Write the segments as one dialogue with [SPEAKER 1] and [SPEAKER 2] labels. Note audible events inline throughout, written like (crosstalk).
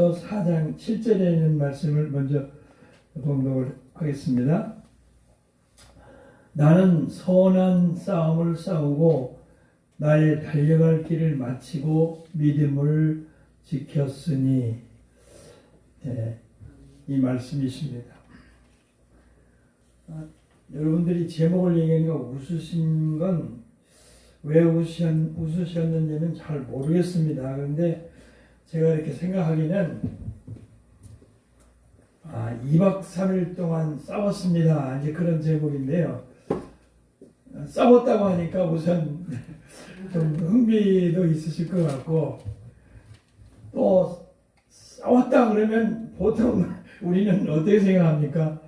[SPEAKER 1] 후서 4장 7절에 있는 말씀을 먼저 봉독을 하겠습니다. 나는 선한 싸움을 싸우고 나의 달려갈 길을 마치고 믿음을 지켰으니 예, 이 말씀이십니다. 아, 여러분들이 제목을 얘기하니까 웃으신 건 왜 웃으셨는지는 잘 모르겠습니다. 그런데 제가 이렇게 생각하기는 아, 2박 3일 동안 싸웠습니다. 이제 그런 제목인데요. 싸웠다고 하니까 우선 (laughs) 좀 흥미도 있으실 것 같고 또 싸웠다 그러면 보통 (laughs) 우리는 어떻게 생각합니까?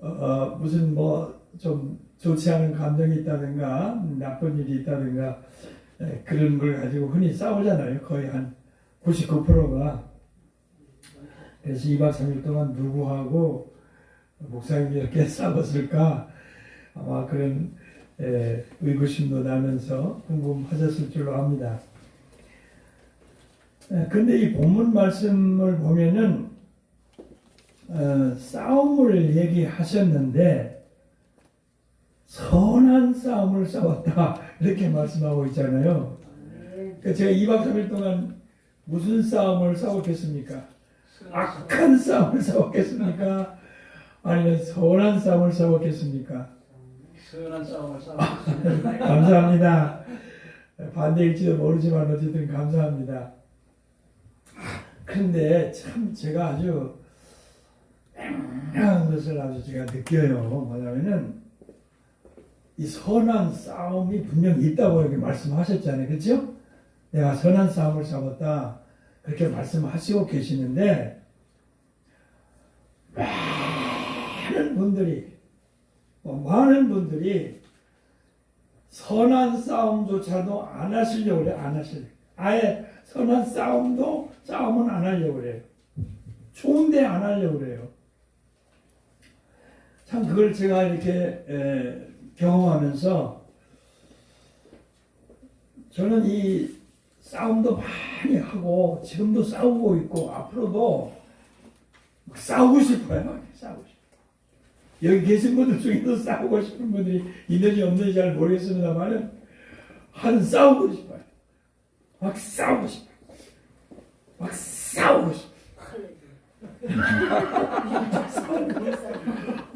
[SPEAKER 1] 어, 무슨 뭐 좀 좋지 않은 감정이 있다든가 나쁜 일이 있다든가 에, 그런 걸 가지고 흔히 싸우잖아요. 거의 한 99%가 그래서 2박 3일 동안 누구하고 목사님이 이렇게 (laughs) 싸웠을까 아마 그런 에, 의구심도 나면서 궁금하셨을 줄로 압니다. 에, 근데 이 본문 말씀을 보면은 어, 싸움을 얘기하셨는데 선한 싸움을 싸웠다 (laughs) 이렇게 말씀하고 있잖아요. 그러니까 제가 2박 3일 동안 무슨 싸움을 싸웠겠습니까? 악한 싸움을 싸웠겠습니까? 아니면 선한 싸움을 싸웠겠습니까?
[SPEAKER 2] 선한 싸움을 싸우고 (laughs)
[SPEAKER 1] 감사합니다. 반대일지도 모르지만 어쨌든 감사합니다. 그런데 참 제가 아주 맹한 것을 아주 제가 느껴요. 뭐냐면은 이 선한 싸움이 분명히 있다고 이렇게 말씀하셨잖아요. 그렇죠? 내가 선한 싸움을 싸웠다. 그렇게 말씀하시고 계시는데 많은 분들이 뭐 많은 분들이 선한 싸움조차도 안 하시려고 그래 안 하시려 아예 선한 싸움도 싸움은 안 하려고 그래요. 좋은데 안 하려고 그래요. 참 그걸 제가 이렇게 에, 경험하면서 저는 이 싸움도 많이 하고 지금도 싸우고 있고 앞으로도 싸우고 싶어요 싸우고 싶어요 여기 계신 분들 중에도 싸우고 싶은 분들이 있는지 없는지 잘 모르겠습니다만은 한 싸우고 싶어요. 막 싸우고 싶어요. 막 싸우고 싶어요. (laughs)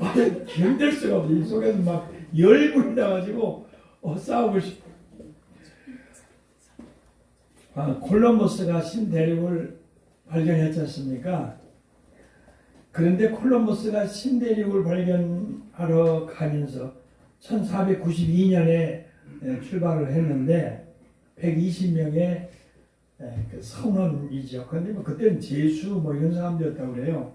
[SPEAKER 1] 아, 견딜 수가 없어요. 이 속에서 막 열불이 나가지고 어, 싸우고 싶어요. 아, 콜럼버스가 신대륙을 발견했지 않습니까? 그런데 콜럼버스가 신대륙을 발견하러 가면서 1492년에 출발을 했는데 120명의 그 선원이죠. 그런데 뭐 그때는 제수 뭐 이런 사람들이었다고 그래요.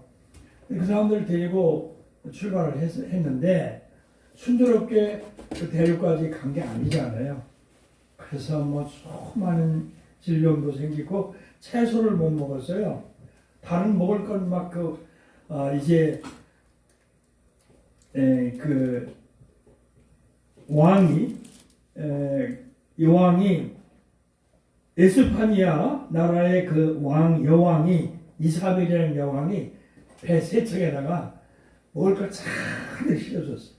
[SPEAKER 1] 그 사람들을 데리고 출발을 했, 했는데 순조롭게 그 대륙까지 간 게 아니잖아요. 그래서 뭐 수많은 질병도 생기고 채소를 못 먹었어요. 다른 먹을 건 막그 어, 이제 에, 그 왕이 에, 여왕이 에스파니아 나라의 그 왕 여왕이 이사벨이라는 여왕이 배 세 척에다가 먹을 걸 잔뜩 실어줬어.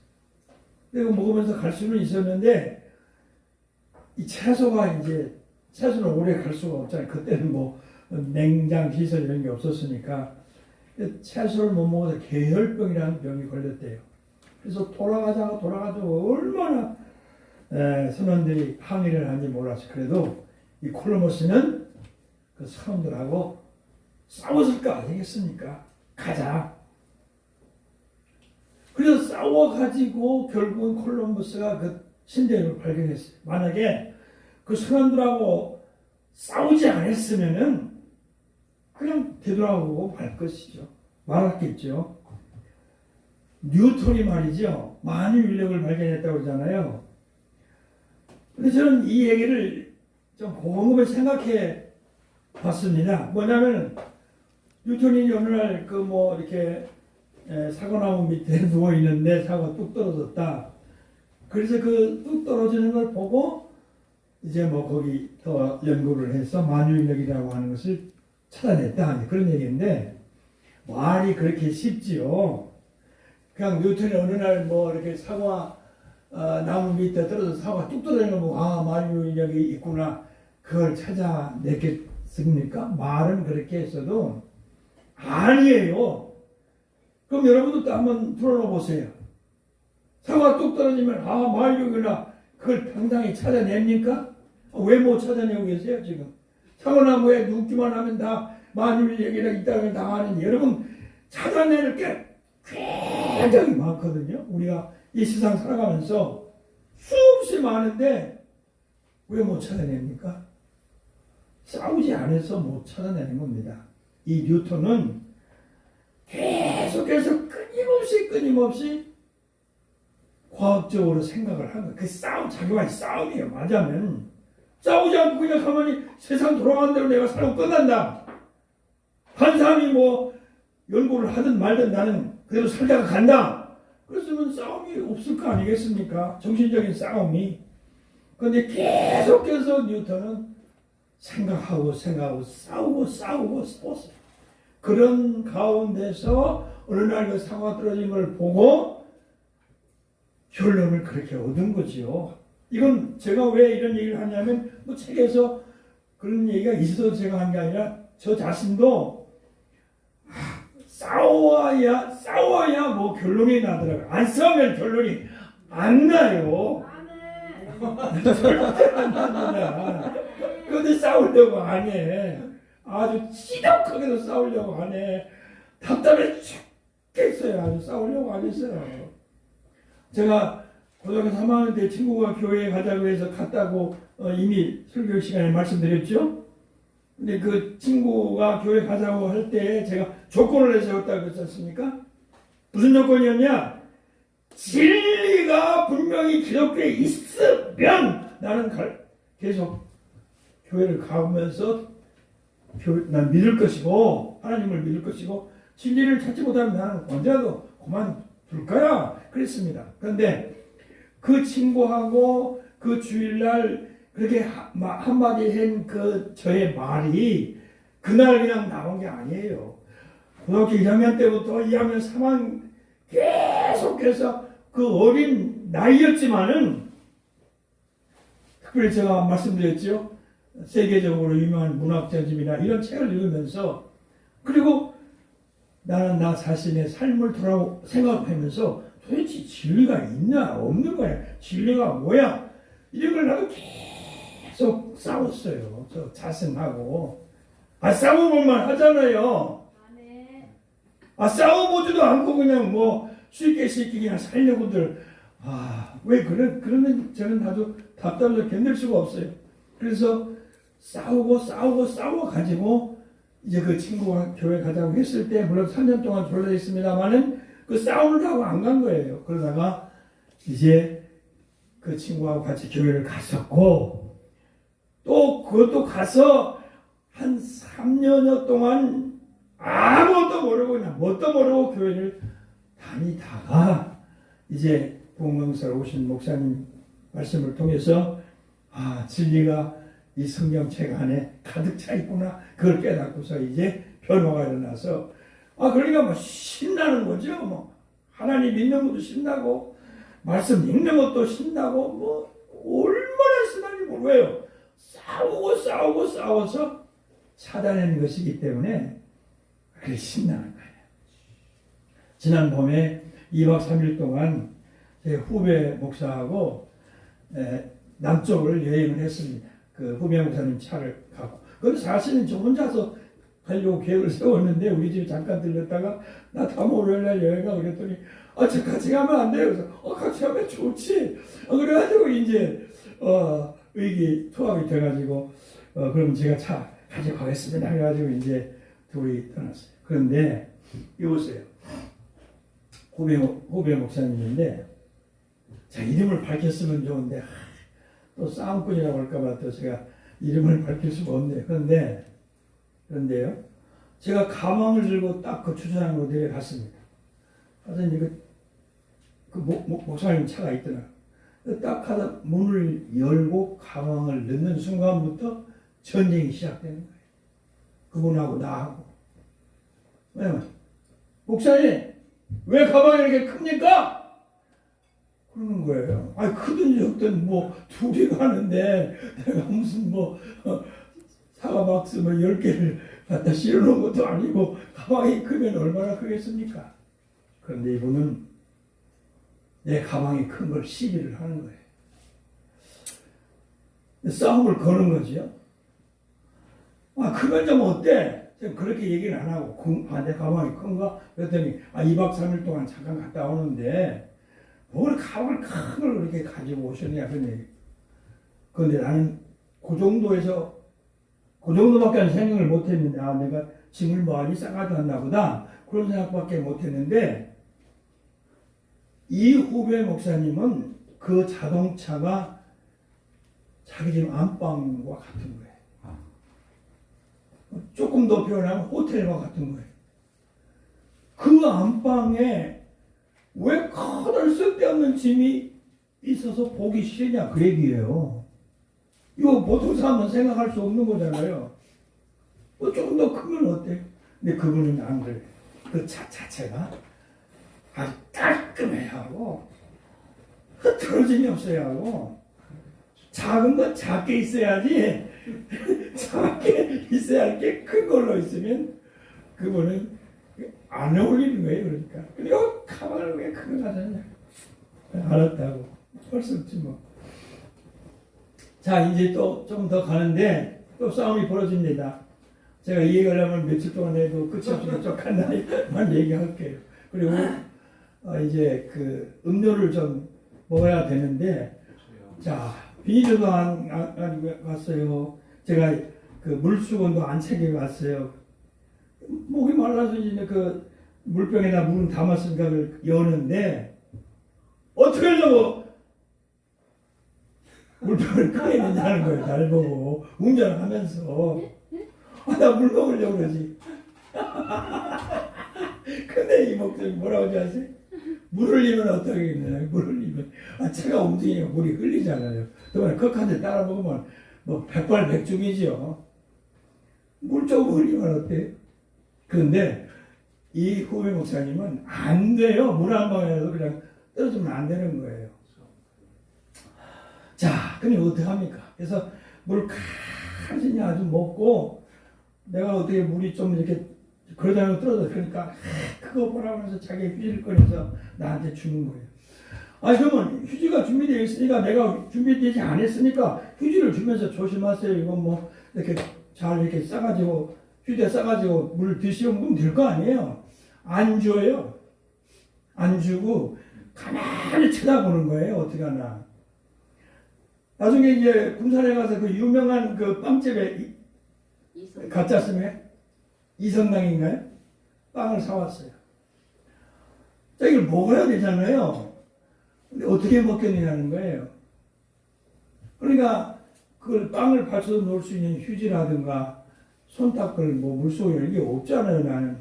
[SPEAKER 1] 그리고 먹으면서 갈 수는 있었는데 이 채소가 이제 채소는 오래 갈 수가 없잖아요. 그때는 뭐 냉장 시설 이런 게 없었으니까 채소를 못 먹어서 계혈병이라는 병이 걸렸대요. 그래서 돌아가자가 돌아가자 얼마나 에, 선원들이 항의를 하는지 몰랐어. 그래도 이 콜로머스는 그 사람들하고 싸웠을 거 아니겠습니까? 가자. 그래서 싸워가지고 결국은 콜럼버스가 그 신대륙을 발견했어요. 만약에 그 사람들하고 싸우지 않았으면은 그냥 되돌아오고 말 것이죠. 말았겠죠. 뉴턴이 말이죠. 만유인력을 발견했다고 그러잖아요. 근데 저는 이 얘기를 좀 곰곰이 생각해 봤습니다. 뭐냐면 뉴턴이 어느 날 그 뭐 이렇게 사과나무 밑에 (laughs) 누워 있는데 사과 뚝 떨어졌다. 그래서 그 뚝 떨어지는 걸 보고 이제 뭐 거기 더 연구를 해서 만유인력이라고 하는 것을 찾아냈다 그런 얘기인데 말이 그렇게 쉽지요. 그냥 뉴턴이 어느 날 뭐 이렇게 사과 어, 나무 밑에 떨어져 사과 뚝 떨어지는 거 보고 아 말이 있구나 그걸 찾아냈겠습니까? 말은 그렇게 했어도 아니에요. 그럼 여러분도 또 한번 풀어놓아 보세요. 사과 뚝 떨어지면 아 말육이나 그걸 당당히 찾아냅니까? 왜 못 찾아내고 계세요 지금? 사과나무에 눕기만 하면 다 만유 얘기나 있다가 당하는 여러분 찾아낼 게 굉장히 많거든요. 우리가 이 세상 살아가면서 수없이 많은데 왜 못 찾아냅니까? 싸우지 않아서 못 찾아내는 겁니다. 이 뉴턴은 계속해서 끊임없이 끊임없이 과학적으로 생각을 한 거예요. 그 싸움, 자기와의 싸움이에요. 맞으면. 싸우지 않고 그냥 가만히 세상 돌아가는 대로 내가 살고 끝난다. 한 사람이 뭐 연구를 하든 말든 나는 그대로 살다가 간다. 그랬으면 싸움이 없을 거 아니겠습니까? 정신적인 싸움이. 근데 계속해서 뉴턴은 생각하고 생각하고 싸우고 싸우고 싸웠어요. 그런 가운데서 어느 날 그 사과 떨어진 걸 보고 결론을 그렇게 얻은 거지요. 이건 제가 왜 이런 얘기를 하냐면 뭐 책에서 그런 얘기가 있어서 제가 한 게 아니라 저 자신도 아, 싸워야 싸워야 뭐 결론이 나더라고요. 안 싸우면 결론이 안 나요. 절대 안 납니다. 근데 싸우려고 안 해. 아주 지독하게도 싸우려고 안 해. 답답해 죽겠어요. 아주 싸우려고 안 했어요. 제가 고등학교 3학년 때 친구가 교회에 가자고 해서 갔다고 어, 이미 설교 시간에 말씀드렸죠. 근데 그 친구가 교회 가자고 할 때 제가 조건을 내세웠다고 않습니까? 무슨 조건이었냐? 진리가 분명히 기록되어 있으면 나는 갈- 계속 교회를 가면서 교, 난 믿을 것이고 하나님을 믿을 것이고 진리를 찾지 못하면 나는 언제라도 그만 둘 거야 그랬습니다. 그런데 그 친구하고 그 주일날 그렇게 한마디 한 그 저의 말이 그날 그냥 나온 게 아니에요. 고등학교 1학년 때부터 2학년 3학년 계속해서 그 어린 나이였지만은 특별히 제가 말씀드렸죠. 세계적으로 유명한 문학자집이나 이런 책을 읽으면서 그리고 나는 나 자신의 삶을 돌아 생각하면서 도대체 진리가 있나? 없는 거야. 진리가 뭐야? 이런 걸 나도 계속 싸웠어요. 저 자신하고. 아 싸워볼만 하잖아요. 아 싸워보지도 않고 그냥 뭐 쉽게 쉽게 그냥 살려고들. 아왜 그래? 그러면 저는 아주 답답해서 견딜 수가 없어요. 그래서 싸우고 싸우고 싸워 가지고 이제 그 친구가 교회 가자고 했을 때 물론 3년 동안 졸라 있습니다만은 그 하고 안 간 거예요. 그러다가 이제 그 친구하고 같이 교회를 갔었고 또 그것도 가서 한 3년여 동안 아무것도 모르고 그냥 뭣도 모르고 교회를 다니다가 이제 공명사로 오신 목사님 말씀을 통해서 아 진리가 이 성경책 안에 가득 차 있구나. 그걸 깨닫고서 이제 변화가 일어나서 아 그러니까 뭐 신나는 거죠. 뭐 하나님 믿는 것도 신나고 말씀 읽는 것도 신나고 뭐 얼마나 신나는지 모르겠어요? 싸우고 싸우고 싸워서 찾아내는 것이기 때문에 그게 신나는 거예요. 지난 봄에 2박 3일 동안 제 후배 목사하고 에, 남쪽을 여행을 했습니다. 그 후배 목사님 차를 갖고. 근데 사실은 저 혼자서 가려고 계획을 (laughs) 세웠는데 우리 집에 잠깐 들렸다가 나 다음 월요일날 여행 가 그랬더니 아, 저 같이 가면 안 돼요. 그래서 어, 같이 가면 좋지. 어, 그래가지고 이제 어, 의기 투합이 돼가지고 어, 그럼 제가 차 가지고 가겠습니다. 해가지고 이제 둘이 떠났어요. 그런데 이보세요. 후배, 목- 후배 목사님인데 자 이름을 밝혔으면 좋은데 하, 또 싸움꾼이라고 할까봐 또 제가 이름을 (laughs) 밝힐 수가 없네요. 그런데 그런데요, 제가 가방을 들고 딱그 주차장으로 내려갔습니다. 가서 이제 그, 그 목, 목, 목사님 차가 있더라. 딱 하다 문을 열고 가방을 넣는 순간부터 전쟁이 시작되는 거예요. 그분하고 나하고. 왜냐면, 목사님, 왜 가방이 이렇게 큽니까? 그러는 거예요. 아니, 크든 적든 뭐, 둘이 가는데, 내가 무슨 뭐, 어, 사과 박스 뭐, 10개를 갖다 실어놓은 것도 아니고, 가방이 크면 얼마나 크겠습니까? 그런데 이분은 내 가방이 큰 걸 시비를 하는 거예요. 싸움을 거는 거지요. 아, 크면 좀 어때? 그렇게 얘기를 안 하고, 그- 아, 내 가방이 큰가? 그랬더니, 아, 2박 3일 동안 잠깐 갔다 오는데, 뭘 가방을 큰 걸 그렇게 가지고 오셨냐, 그런 얘기. 그런데 나는 그 정도에서, 그 정도밖에 생각을 못 했는데, 아, 내가 짐을 많이 싸가도 왔나 보다. 그런 생각밖에 못 했는데, 이 후배 목사님은 그 자동차가 자기 집 안방과 같은 거예요. 조금 더 표현하면 호텔과 같은 거예요. 그 안방에 왜 커다란 쓸데없는 짐이 있어서 보기 싫냐 그 얘기예요. 이거 보통 사람은 생각할 수 없는 거잖아요. 뭐 조금 더 크면 어때? 근데 그분은 안 그래요. 그차 자체가 아주 깔끔해야 하고 흐트러짐이 없어야 하고 작은 건 작게 있어야지 (laughs) 작게 있어야 할 게 큰 걸로 있으면 그분은 안 어울리는 거예요 그러니까. 그리고 가방을 왜 큰거 가졌냐? 알았다고. 할수 없지 뭐 자 이제 또 좀 더 가는데 또 싸움이 벌어집니다. 제가 이 얘기를 하면 며칠 동안 해도 끝이 없으니까 쪽한다만 (laughs) 얘기할게요. 그리고 어, 이제 그 음료를 좀 먹어야 되는데 자 비닐도 안, 안, 안 갔어요. 제가 그 물수건도 안 챙겨갔어요. 목이 말라서 이제 그 물병에다 물은 담았으니까 그걸 여는데 어떻게 하려고 물병을 꺼내느냐는 거예요. 날 보고 운전하면서 아, 나물 먹으려고 그러지. (laughs) 근데 이 목소리 뭐라고 하지 아세요? 물 흘리면 어떻게 되나요? 물 흘리면 아 차가 움직이면 물이 흘리잖아요. 그러면 극한테 따라 먹으면 뭐 백발백중이지요. 물 조금 흘리면 어때요? 그런데 이 후배 목사님은 안 돼요. 물 한 방에라도 그냥 떨어지면 안 되는 거예요. 자, 그럼 어떻게 합니까? 그래서 물 간신히 아주 먹고 내가 어떻게 물이 좀 이렇게 그러다가 떨어져 그러니까 그거 보라 하면서 자기 휴지를 꺼내서 나한테 주는 거예요. 아 그러면 휴지가 준비되어 있으니까 내가 준비되지 않았으니까 휴지를 주면서 조심하세요. 이건 뭐 이렇게 잘 이렇게 싸가지고 휴지에 싸가지고 물 드시고 먹으면 될 거 아니에요. 안 줘요. 안 주고 가만히 쳐다보는 거예요. 어떻게 하나. 나중에 이제 군산에 가서 그 유명한 그 빵집에 이-
[SPEAKER 3] 이성
[SPEAKER 1] 가짜 스매 이성당인가요? 빵을 사왔어요. 자, 이걸 먹어야 되잖아요. 근데 어떻게 먹겠느냐는 거예요. 그러니까 그걸 빵을 받쳐서 놓을 수 있는 휴지라든가 손 닦을 뭐 물속에 이런 게 없잖아요, 나는.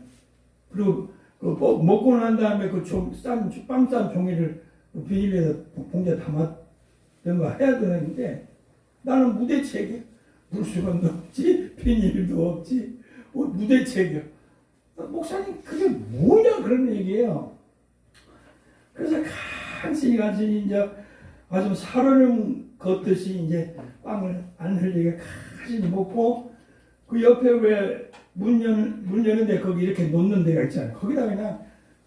[SPEAKER 1] 그리고 그 먹- 먹고 난 다음에 그싼빵싼 종이를 그 비닐에다 봉지에 담았던가 해야 되는데 나는 무대책이야. 물수건도 없지, 비닐도 없지, 뭐 무대책이야. 목사님, 그게 뭐냐, 그런 얘기예요. 그래서 간신히 간신히 이제 아주 사르름 걷듯이 이제 빵을 안 흘리게 간신히 먹고 그 옆에 왜 문 여는, 문 여는데 거기 이렇게 놓는 데가 있잖아요. 거기다 그냥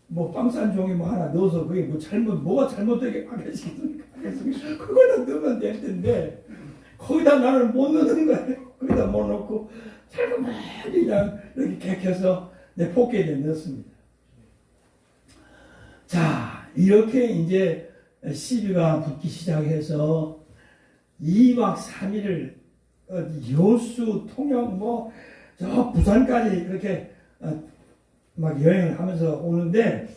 [SPEAKER 1] 뭐 빵싼 종이 뭐 하나 넣어서 그게 뭐 잘못, 뭐가 잘못되게 하겠습니까? (laughs) 그거다 넣으면 될 텐데 거기다 나는 못 넣는 거예요. 거기다 못 넣고 살금하게 그냥 이렇게 개켜서 내 포켓에 넣습니다. 자, 이렇게 이제 시비가 붙기 시작해서 2박 3일을 어, 여수, 통영, 뭐, 저 부산까지 그렇게 어, 막 여행을 하면서 오는데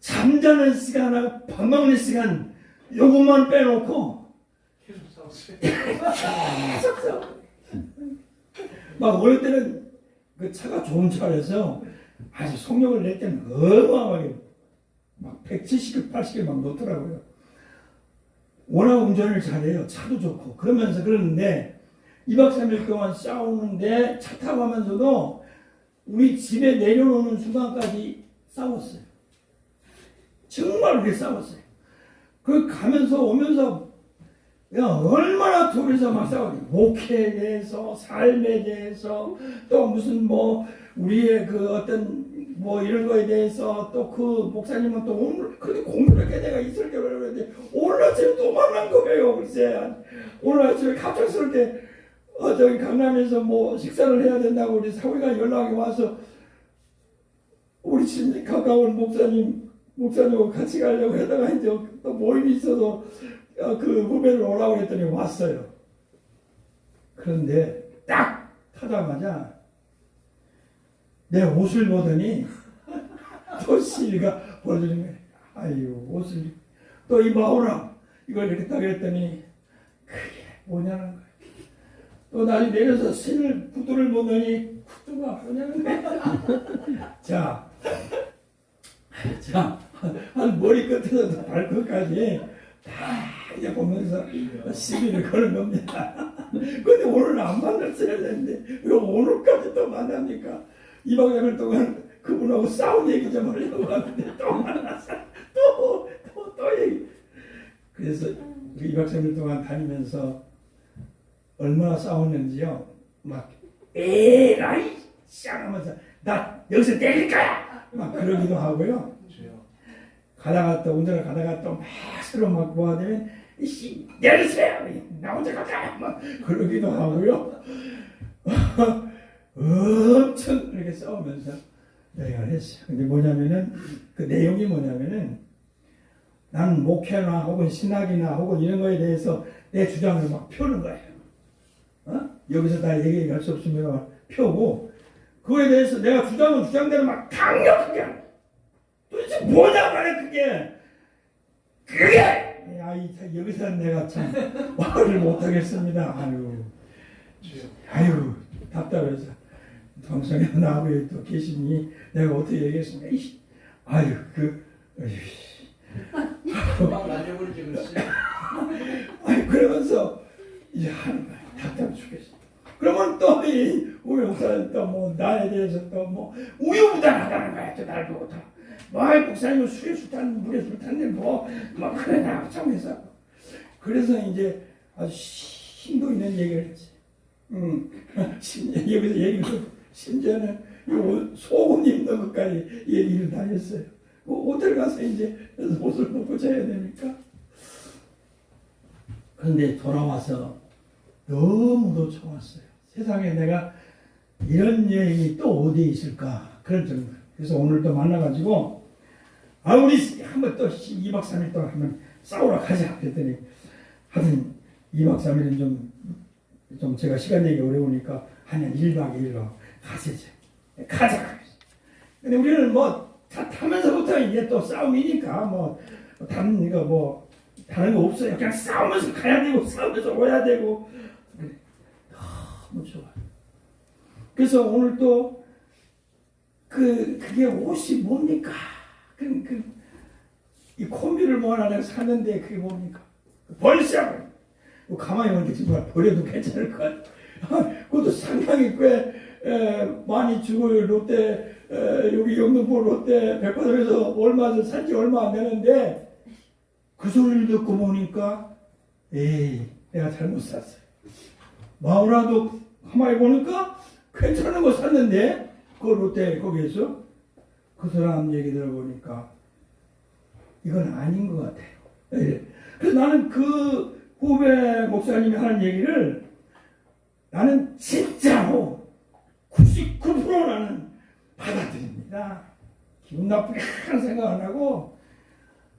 [SPEAKER 1] 잠자는 시간하고 밥 먹는 시간 요것만 빼놓고
[SPEAKER 2] 계속 싸웠어요.
[SPEAKER 1] 계속 싸워. 막 어릴 때는 그 차가 좋은 차라서 아주 속력을 낼 때는 어마어마하게 막 170km, 80km 막 놓더라고요. 워낙 운전을 잘해요. 차도 좋고. 그러면서 그러는데 2박 3일 동안 싸우는데 차 타고 가면서도 우리 집에 내려오는 순간까지 싸웠어요. 정말 그렇게 싸웠어요. 그 가면서 오면서 야, 얼마나 둘이서 막 싸우니 목회에 대해서 삶에 대해서 또 무슨 뭐 우리의 그 어떤 뭐 이런 거에 대해서 또 그 목사님은 또 오늘 그렇게 공부하게 내가 이 설교를 하는데 오늘 아침에 또 만난 거예요 글쎄 오늘 아침에 갑작스럽게 어 저기 강남에서 뭐 식사를 해야 된다고 우리 사위가 연락이 와서 우리 집 가까운 목사님 목사님하고 같이 가려고 하다가 이제 또 모임이 있어서 어, 그 후배를 오라고 했더니 왔어요. 그런데 딱 타자마자 내 옷을 보더니 (laughs) 또 시리가 보여주는 거예요. 아유 옷을 또 이 마오라 이걸 이렇게 딱 했더니 그게 뭐냐는 거예요. 또 나중에 내려서 신을 구두를 보더니 구두가 뭐냐는 거예요. (laughs) 자, 자, 한 머리 끝에서 발끝까지 다 이제 보면서 시비를 거는 겁니다. (laughs) 근데 오늘 안 만났어야 되는데 왜 오늘까지 또 만납니까? 2박 3일 동안 그분하고 싸운 얘기 좀 하려고 하는데 또 만났어. 또, 또, 또 얘기. 그래서 그 2박 3일 동안 다니면서 얼마나 싸웠는지요. 막 에라이 쌍하면서 나 여기서 때릴 거야. 막 그러기도 하고요. 가다가 또 운전을 가다가 또 막 서로 막 모아되면 이씨 내리세요 나 혼자 갈까 막 그러기도 하고요 (laughs) 엄청 이렇게 싸우면서 여행을 했어요. 근데 뭐냐면은 그 내용이 뭐냐면은 나는 목회나 혹은 신학이나 혹은 이런 거에 대해서 내 주장을 막 펴는 거예요. 어? 여기서 다 얘기할 수 없으면 막 펴고 그거에 대해서 내가 주장은 주장대로 막 강력하게 도대체 뭐냐 말해 그게. 그게! 아이 참, 여기서 내가 참 (laughs) 말을 못하겠습니다. 아유. 아유 답답해서 방송에 나하고 여기 또 계시니 내가 어떻게 얘기했습니까? 이씨, 아유 그
[SPEAKER 2] 날려버리지 그랬어요. (laughs)
[SPEAKER 1] 아니 그러면서 이제 하는 거야. 답답해 죽겠어. 그러면 또이 우리 목사님 또뭐 나에 대해서 또 뭐 우유부단하다는 거야 또 날 보고 다뭐 목사님은 술에 술 탔는 물에 술 탔는데 뭐뭐 그래 나 참 해서. 그래서 이제 아주 심도 있는 얘기를 했지. 음 심- (laughs) 여기서 얘기를 심지어는 요 소금 입는 것까지 얘기를 다 했어요. 뭐 호텔 가서 이제 옷을 벗고 자야 되니까? 그런데 돌아와서 너무도 좋았어요. 세상에 내가 이런 여행이 또 어디에 있을까? 그런 정도. 그래서 오늘도 만나가지고 아 우리 한번 또 2박 3일 동안 한번 싸우러 가자. 그랬더니 하여튼 2박 3일은 좀, 좀 제가 시간 내기 어려우니까 한 1박 2일로 가시죠. 가자. 근데 우리는 뭐다 타면서부터 이제 또 싸움이니까 뭐 다른 이거 뭐 다른 거 없어요. 그냥 싸우면서 가야 되고 싸우면서 오야 되고. 너무 좋아요. 그래서 오늘 또 그 그게 옷이 뭡니까? 그, 그, 이 콤비를 뭐 하나 내가 샀는데 그게 뭡니까? 벌써 뭐 가만히 보니까 정말 버려도 괜찮을 것 같아. 그것도 상당히 꽤 에, 많이 주고 롯데 에, 여기 영등포 롯데 백화점에서 얼마 전 산지 얼마 안 되는데 그 소리를 듣고 보니까 에이 내가 잘못 샀어요. 마누라도 가만히 보니까 괜찮은 거 샀는데 그 롯데 거기에서 그 사람 얘기 들어보니까 이건 아닌 것 같아요. 예. 그래서 나는 그 후배 목사님이 하는 얘기를 나는 진짜로 99% 나는 받아들입니다. 기분 나쁘게 하는 생각 안 하고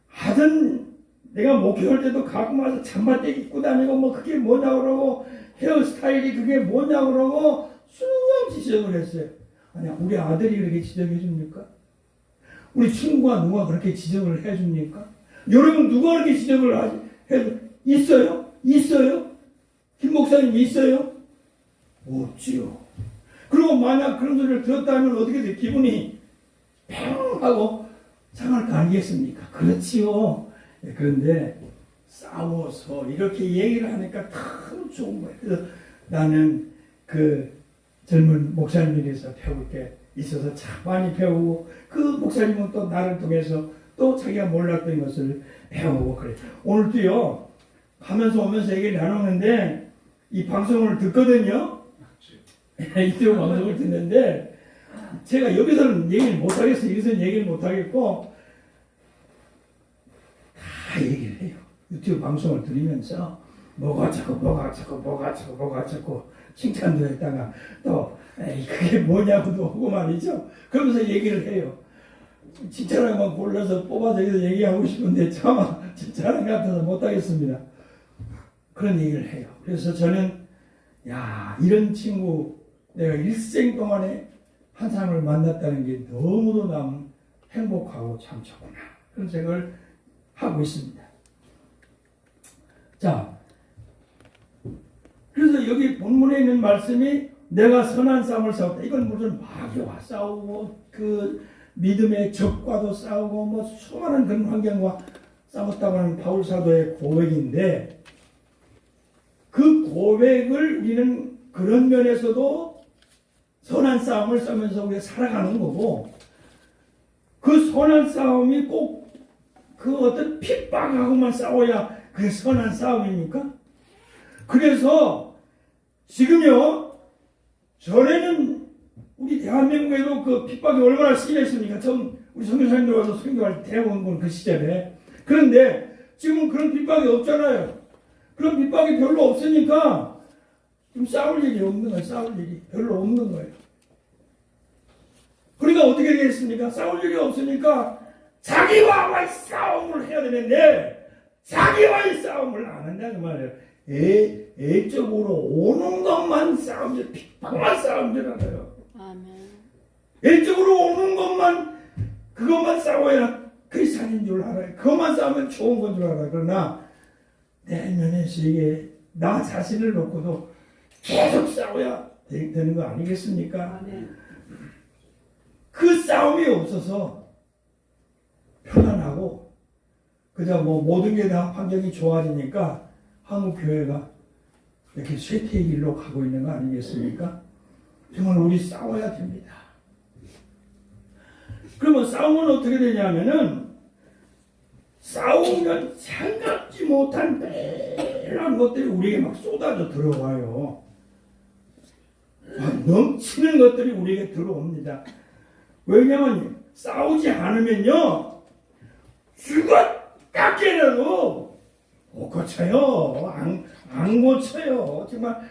[SPEAKER 1] 하든 내가 목회할 때도 가끔 와서 잠바떼기 입고 다니고 뭐 그게 뭐냐 그러고 헤어스타일이 그게 뭐냐 그러고 수없이 지적을 했어요. 아니 우리 아들이 그렇게 지적해 줍니까? 우리 친구가 누가 그렇게 지적을 해 줍니까? 여러분 누가 그렇게 지적을 하- 해 있어요? 있어요? 김 목사님 있어요? 없지요. 그리고 만약 그런 소리를 들었다면 어떻게 돼? 기분이 팽 하고 상할 거 아니겠습니까? 그렇지요. 예, 그런데 싸워서 이렇게 얘기를 하니까 참 좋은 거예요. 그래서 나는 그 젊은 목사님에게서 배울 게 있어서 참 많이 배우고 그 목사님은 또 나를 통해서 또 자기가 몰랐던 것을 배우고 그래. 오늘도요 가면서 오면서 얘기를 나누는데 이 방송을 듣거든요. (laughs) 유튜브 방송을 듣는데 제가 여기서는 얘기를 못 하겠어요. 여기서는 얘기를 못 하겠고 다 얘기를 해요. 유튜브 방송을 들으면서 뭐가 자꾸 뭐가 자꾸 뭐가 자꾸 뭐가 자꾸 칭찬도 했다가 또 에이 그게 뭐냐고도 하고 말이죠. 그러면서 얘기를 해요. 칭찬하만 골라서 뽑아서 여기서 얘기하고 싶은데 차마 칭찬한 것 같아서 못하겠습니다. 그런 얘기를 해요. 그래서 저는 야 이런 친구 내가 일생 동안에 한 사람을 만났다는 게 너무도 남 행복하고 참 좋구나 그런 생각을 하고 있습니다. 자, 그래서 여기 본문에 있는 말씀이 내가 선한 싸움을 싸웠다. 이건 무슨 마귀와 싸우고 그 믿음의 적과도 싸우고 뭐 수많은 그런 환경과 싸웠다고 하는 바울 사도의 고백인데 그 고백을 우리는 그런 면에서도 선한 싸움을 싸면서 우리가 살아가는 거고 그 선한 싸움이 꼭 그 어떤 핍박하고만 싸워야 그게 선한 싸움입니까? 그래서 지금요 전에는 우리 대한민국에도 그 핍박이 얼마나 심했습니까? 전 우리 선교사님들 와서 선교할 때 대원 건그 시절에 그런데 지금은 그런 핍박이 없잖아요. 그런 핍박이 별로 없으니까 지금 싸울 일이 없는 거예요. 싸울 일이 별로 없는 거예요. 그러니까 어떻게 되겠습니까? 싸울 일이 없으니까 자기와의 싸움을 해야 되는데 자기와의 싸움을 안 한다는 말이에요. 애, 애적으로 오는 것만 싸움이 핍박만.
[SPEAKER 3] 아멘.
[SPEAKER 1] 애적으로 오는 것만 그것만 싸워야 산인 줄 알아요. 그것만 싸우면 좋은 건 줄 알아요. 그러나 내면에서 이게 나 자신을 놓고도 계속 싸워야 되- 되는 거 아니겠습니까? 그 싸움이 없어서 편안하고 그저 뭐 모든 게 다 환경이 좋아지니까 한국 교회가 이렇게 쇠퇴의 길로 가고 있는 거 아니겠습니까? 정말 우리 싸워야 됩니다. 그러면 싸움은 어떻게 되냐면은 싸우면 생각지 못한 매일한 것들이 우리에게 막 쏟아져 들어와요. 막 넘치는 것들이 우리에게 들어옵니다. 왜냐면 싸우지 않으면요 죽어 깎여도 못 고쳐요. 안, 안 고쳐요. 정말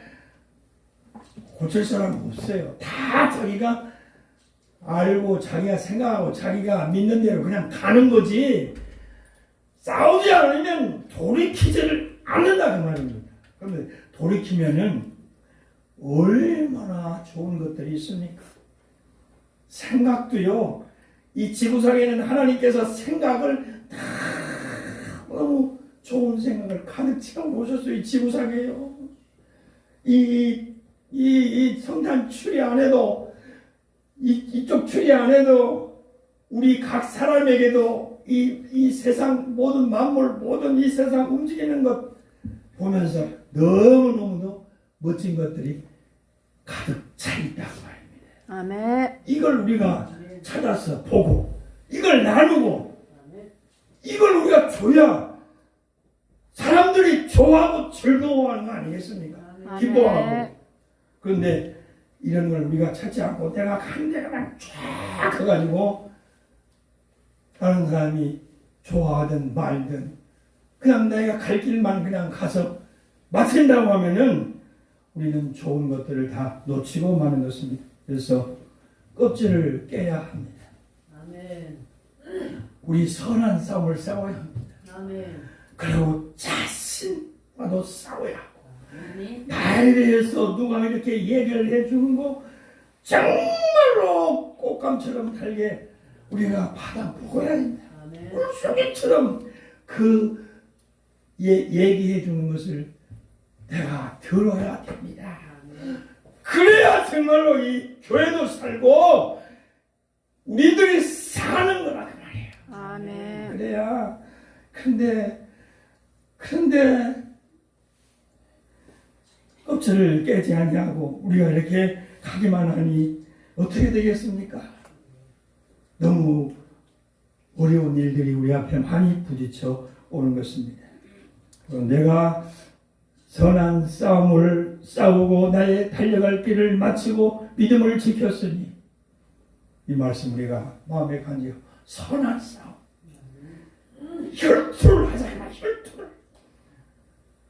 [SPEAKER 1] 고칠 사람 없어요. 다 자기가 알고 자기가 생각하고 자기가 믿는 대로 그냥 가는 거지 싸우지 않으면 돌이키지를 않는다 그 말입니다. 그러면 돌이키면은 얼마나 좋은 것들이 있습니까? 생각도요. 이 지구상에는 하나님께서 생각을 다 너무 좋은 생각을 가득 채워 놓으셨어요. 이 지구상에요. 이, 이, 이 성탄 추리 안에도 이, 이쪽 추리 안에도 우리 각 사람에게도 이, 이 세상 모든 만물 모든 이 세상 움직이는 것 보면서 너무너무도 멋진 것들이 가득 차 있다고 말입니다.
[SPEAKER 3] 아멘.
[SPEAKER 1] 이걸 우리가 찾아서 보고 이걸 나누고 이걸 우리가 줘야 사람들이 좋아하고 즐거워하는 거 아니겠습니까? 기뻐하고 그런데 이런 걸 우리가 찾지 않고 내가 간 데가 그냥 쫙 가가지고 다른 사람이 좋아하든 말든 그냥 내가 갈 길만 그냥 가서 마친다고 하면은 우리는 좋은 것들을 다 놓치고 마는 것입니다. 그래서 껍질을 깨야 합니다.
[SPEAKER 4] 아멘.
[SPEAKER 1] 우리 선한 싸움을 싸워야 합니다.
[SPEAKER 4] 아멘.
[SPEAKER 1] 그리고 자신과도 싸워야 하고
[SPEAKER 4] 아멘.
[SPEAKER 1] 나에 대해서 누가 이렇게 얘기를 해주는 거 정말로 꽃감처럼 달게 우리가 받아 먹어야.
[SPEAKER 4] 아멘.
[SPEAKER 1] 물속에처럼 그 예, 얘기해 주는 것을 내가 들어야 됩니다. 그래야 정말로 이 교회도 살고 우리들이 사는 거란 말이에요.
[SPEAKER 3] 아멘.
[SPEAKER 1] 그래야 근데 근데 껍질을 깨지 아니하고 우리가 이렇게 가기만 하니 어떻게 되겠습니까? 너무 어려운 일들이 우리 앞에 많이 부딪혀 오는 것입니다. 내가 선한 싸움을 싸우고 나의 달려갈 길을 마치고 믿음을 지켰으니 이 말씀 우리가 마음에 간지요. 선한 싸움. 혈투를 하잖아, 혈투를.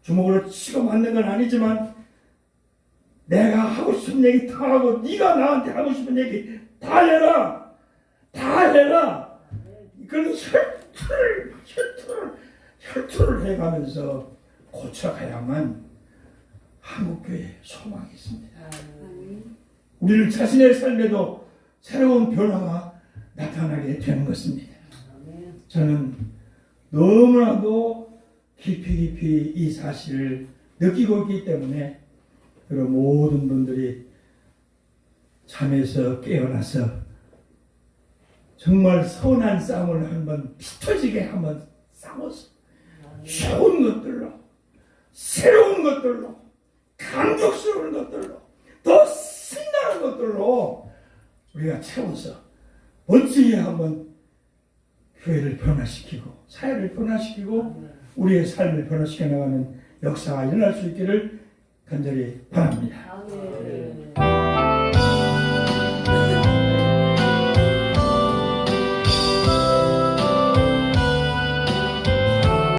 [SPEAKER 1] 주먹으로 치고 맞는 건 아니지만 내가 하고 싶은 얘기 다 하고 네가 나한테 하고 싶은 얘기 다 해라. 다 해라. 그런 혈투를 혈투를 혈투를 해가면서 고쳐가야만 한국교회 소망이 있습니다. 우리를 자신의 삶에도 새로운 변화가 나타나게 되는 것입니다. 저는 너무나도 깊이 깊이 이 사실을 느끼고 있기 때문에 그런 모든 분들이 잠에서 깨어나서 정말 선한 싸움을 한번 피터지게 한번 싸워서 좋은 것들로 새로운 것들로 감격스러운 것들로 더 신나는 것들로 우리가 채워서 멋지게 한번 교회를 변화시키고 사회를 변화시키고 우리의 삶을 변화시켜 나가는 역사가 일어날 수 있기를 간절히 바랍니다.
[SPEAKER 4] 아멘.